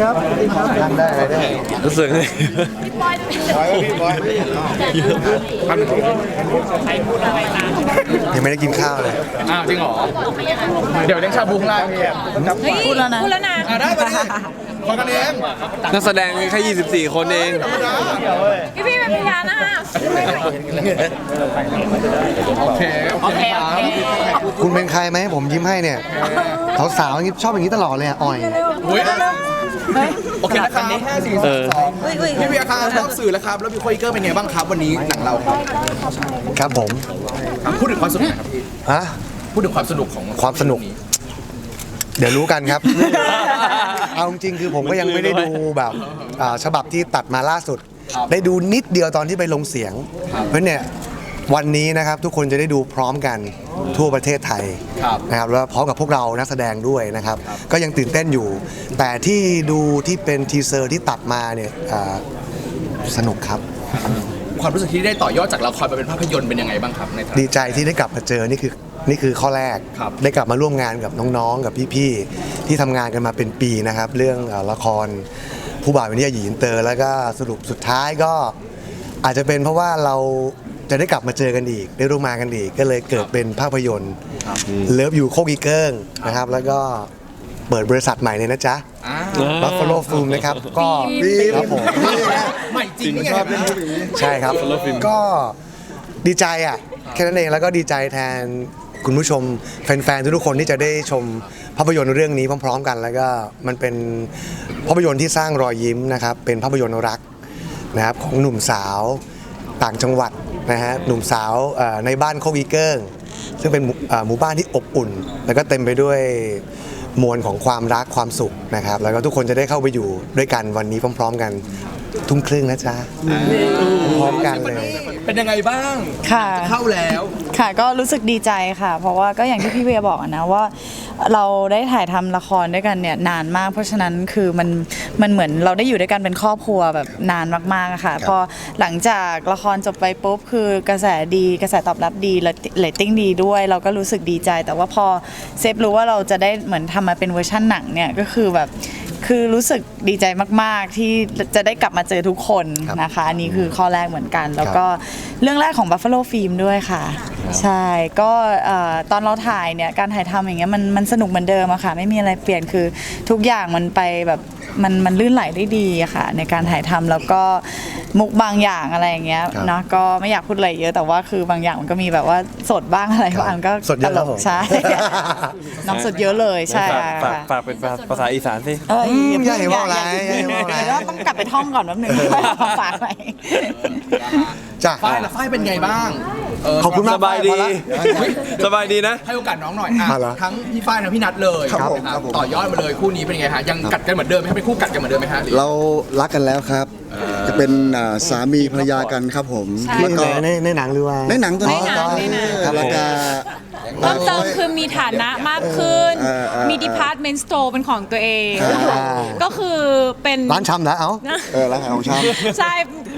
ครับนั่งได้อะไรได้รู้สึกไงยังไม่ได้กินข้าวเลย อ้าวจริงเหรอ เดี๋ยวเลี้ยงชาบูข้างล่างพี่พูดแล้วนะพูดแล้วนะอะได้มาดิขอกันเองนักแสดงมีแค่ 24 คนเอง พี่พี่เป็นพยานนะคะโอเค โอเค คุณเป็นใครไหมผมยิ้มให้เนี่ย สาวๆอย่างนี้ชอบอย่างนี้ตลอดเลยอะอ่อยอุ้ย โอเคนะครับห้าสี่เอสามอสองพี่เบียร์ครับรอบสื่อแล้วครับแล้วพี่โคอีเกอร์เป็นไงบ้างครับวันนี้หนังเราครับครับผมครับพูดถึงความสนุกหน่อยครับพี่ฮะพูดถึงความสนุกของความสนุก เดี๋ยวรู้กันครับ เอาจริงๆคือผมก็ยังไม่ได้ดูแบบอ่าฉบับที่ตัดมาล่าสุด ได้ดูนิดเดียวตอนที่ไปลงเสียง เพราะเนี่ย วันนี้นะครับทุกคนจะได้ดูพร้อมกันทั่วประเทศไทยครับนะครับแล้วพร้อมกับพวกเรานักแสดงด้วยนะครับ ก็ยังตื่นเต้นอยู่ แต่ที่ดูที่เป็นทีเซอร์ที่ตัดมาเนี่ยอ่าสนุกครับ ความรู้สึกที่ได้ต่อยอดจากละครมาเป็นภาพยนตร์เป็นยังไงบ้างครับในฐานะ ดีใจที่ได้กลับมาเจอ นี่คือ นี่คือข้อแรก ครับ ได้กลับมาร่วมงานกับน้องๆ กับพี่ๆ ที่ทำงานกันมาเป็นปีนะครับ เรื่องเอ่อละครผู้บ่าววันนี้หยีอินเตอร์ แล้วก็สรุปสุดท้ายก็อาจจะเป็นเพราะว่าเรา จะได้กลับมาเจอกันอีก ได้ร่วมงานกันอีก ก็เลยเกิดเป็นภาพยนตร์เลิฟอยู่โคกอีเกิงนะครับ แล้วก็เปิดบริษัทใหม่เลยนะจ๊ะอ่าบัฟฟาโลฟิล์มนะครับ ก็ครับผมนี่นะใหม่จริงนี่ไงใช่ครับ ก็ดีใจอะ แค่นั้นเองแล้วก็ดีใจแทนคุณผู้ชมแฟนๆทุกๆคนที่จะได้ชมภาพยนตร์เรื่องนี้พร้อม ๆ กัน แล้วก็มันเป็นภาพยนตร์ที่สร้างรอยยิ้มนะครับ เป็นภาพยนตร์รักนะครับของหนุ่มสาวต่างจังหวัด นะฮะหนุ่มสาวเอ่อในบ้านโคกอีเกิ้งซึ่งเป็นหมู่เอ่อหมู่บ้านที่อบอุ่น แล้วก็เต็มไปด้วยมวลของความรักความสุขนะครับ แล้วก็ทุกคนจะได้เข้าไปอยู่ด้วยกันวันนี้พร้อม ๆ กันทุ่มครึ่งนะจ๊ะพร้อมกันเลย เป็นยังไงบ้างค่ะ เข้าแล้ว ค่ะก็รู้สึกดีใจค่ะ เพราะว่าก็อย่างที่พี่เวียบอกอะนะว่า เราได้ถ่ายทำละครด้วยกันเนี่ยนานมาก เพราะฉะนั้นคือมันมันเหมือนเราได้อยู่ด้วยกันเป็นครอบครัวแบบนานมากๆอะค่ะ พอหลังจากละครจบไปปุ๊บคือกระแสดีกระแสตอบรับดีและเรตติ้งดีด้วย เราก็รู้สึกดีใจ แต่ว่าพอเซฟรู้ว่าเราจะได้เหมือนทำมาเป็นเวอร์ชั่นหนังเนี่ยก็คือแบบ คือรู้สึกดีใจมาก ๆ ที่จะได้กลับมาเจอทุกคนครับนะคะ อันนี้คือข้อแรกเหมือนกัน แล้วก็เรื่องแรกของ Buffalo Film ด้วยค่ะ ใช่ก็เอ่อตอนเราถ่ายเนี่ยการถ่ายทำอย่างเงี้ยมันมันสนุกเหมือนเดิมอะค่ะ ไม่มีอะไรเปลี่ยนคือทุกอย่างมันไปแบบ มันมันลื่นไหลได้ดีอะค่ะ ในการถ่ายทำแล้วก็มุกบางอย่างอะไรอย่างเงี้ยครับเนาะก็ไม่อยากพูดอะไรเยอะแต่ว่าคือบางอย่างมันก็มีแบบว่าสดบ้างอะไรบ้างก็สดเยอะตคลรับกผม ใช่ น้องสดเยอะเลยใช่ฝากฝากค่ะฝากเป็นภาษาอีสานสิ เอ้ยอืมอย่าให้ว่าอะไรอย่าให้ว่าอะไร เดี๋ยวต้องกลับไปท่องก่อนแป๊บนึงมาฝากไป จ้ะ ฝ้ายล่ะฝ้ายเป็นไงบ้างเขอบคุณมากสบายดี พอละสบายดีนะ ให้โอกาสน้องหน่อยอะอะเหรอทั้งพี่ฝ้ายทั้งพี่นัทเลยครับผมนะครับต่อยอดมาเลยคู่นี้เป็นไงฮะยังกัดกันเหมือนเดิมไหมครับเป็นคู่กัดกันเหมือนเดิมไหมฮะหรือเรารักกันแล้วครับ จะเป็นอ่าสามีภรรยากันครับผมใช่แล้วก็ในในหนังหรือว่า ในหนังตัวนี้ในหนังในหนังครับแล้วก็ เพิ่มเติมคือมีฐานะมากขึ้น เออเออมี department store เป็นของตัวเองอ่าก็คือเป็น ร้านชำนะเอ้า เออร้านขายของชใช่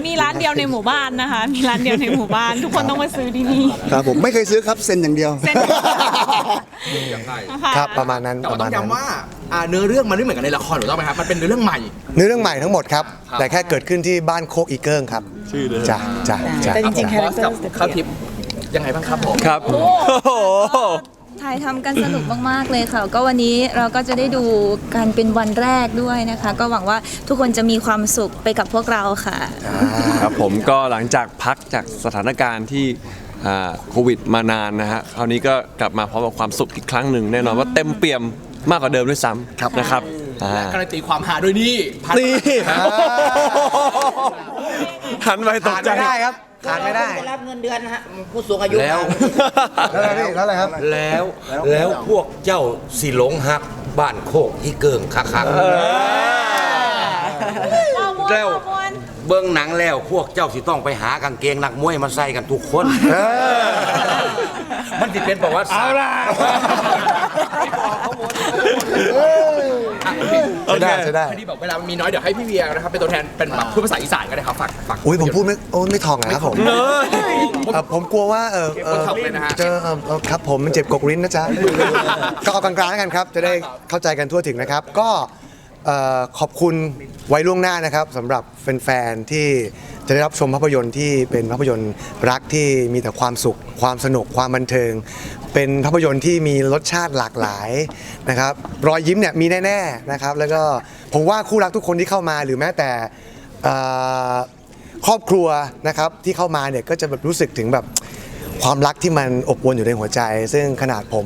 มีร้านเดียวในหมู่บ้านนะคะ มีร้านเดียวในหมู่บ้าน ทุกคนต้องมาซื้อที่นี่ำครับผมไม่เคยซื้อครับเซ็นอย่างเดียวเซ็นนะคะครับประมาณนั้นแต่ประว่ามาต้ณองนั้นย้ำว่าอ่าเนื้อเรื่องมันไม่เหมือนกันในละครถูกต้องไหมครับ มันเป็นเนื้อเรื่องใหม่ เนื้อเรื่องใหม่ทั้งหมดครับครับแต่แค่เกิดขึ้นที่บ้านโคกอีเกิงครับ ชื่อเลยจ้ะจ้ะจ้ะแต่จริงๆคคารัแรบคเตอกัร์บข้าวทิพ ย์ยังไงบ้างครับผมครับ โอ้โห ถ่ายทำกันสนุกมากๆเลยค่ะ ก็วันนี้เราก็จะได้ดูกันเป็นวันแรกด้วยนะคะ ก็หวังว่าทุกคนจะมีความสุขไปกับพวกเราค่ะ ครับผมก็หลังจากพักจากสถานการณ์ที่อ่าโควิดมานานนะฮะคราวนี้ก็กลับมาพร้อมกับความสุขอีกครั้งหนึ่งแน่นอนว่าเต็มเปี่ยมมากกว่าเดิมด้วยซ้ำนะครับอ่าการันตีความหาด้วยนี่พัดนี่หันไปตกขาดใจไม่ได้ครับ ขาดไม่ได้รับเงินเดือนนะฮะผู้สูงอายุแล้ว แล้วอะไรพี่แล้วอะไรครับ แล้วแล้วพวกเจ้าสิหลงหักบ้านโคกอีเกิงคักคักแล้วเบิ้งหนังแล้วพวกเจ้าสิต้องไปหากางเกงนักมวยมาใส่กันทุกคน มันสิเป็นประวัติศาสตร์ ใช้ได้ใช้ได้ที่บอกเวลามีน้อยเดี๋ยวให้พี่เวียนะครับเป็นตัวแทนเป็นแบบพูดภาษาอีสานก็ได้ครับฝากฝากอุ้ยผมพูดไม่โอ้ไม่ถ่องนะครับผมเนย เอ่อผมกลัวว่าเออเออเจ็บกดถ่องเลยนะฮะ เจอเออเออครับผมมันเจ็บกกลิ้นนะจ๊ะ ก็เอากลางๆแล้วกันครับ จะได้เข้าใจกันทั่วถึงนะครับ ก็ เอ่อขอบคุณไว้ล่วงหน้านะครับสำหรับแฟนๆที่จะได้รับชมภาพยนตร์ที่เป็นภาพยนตร์รักที่มีแต่ความสุข ความสนุกความบันเทิง เป็นภาพยนตร์ที่มีรสชาติหลากหลายนะครับรอยยิ้มเนี่ยมีแน่ๆนะครับ แล้วก็ผมว่าคู่รักทุกคนที่เข้ามาหรือแม้แต่เอ่อครอบครัวนะครับที่เข้ามาเนี่ยก็จะแบบรู้สึกถึงแบบ ความรักที่มันอบอวลอยู่ในหัวใจ ซึ่งขนาดผม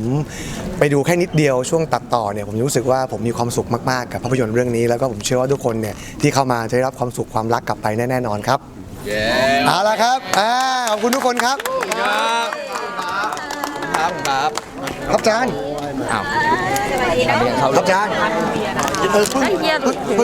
ไปดูแค่นิดเดียวช่วงตัดต่อเนี่ยผมรู้สึกว่าผมมีความสุขมากๆกับภาพยนตร์เรื่องนี้แล้วก็ผมเชื่อว่าทุกคนเนี่ยที่เข้ามาจะได้รับความสุขความรักกลับไปแน่ๆนอนครับเอาละครับอ่าขอบคุณทุกคนครับครับครับครับครับจานครับจานเออเพิ่งเพิ่ง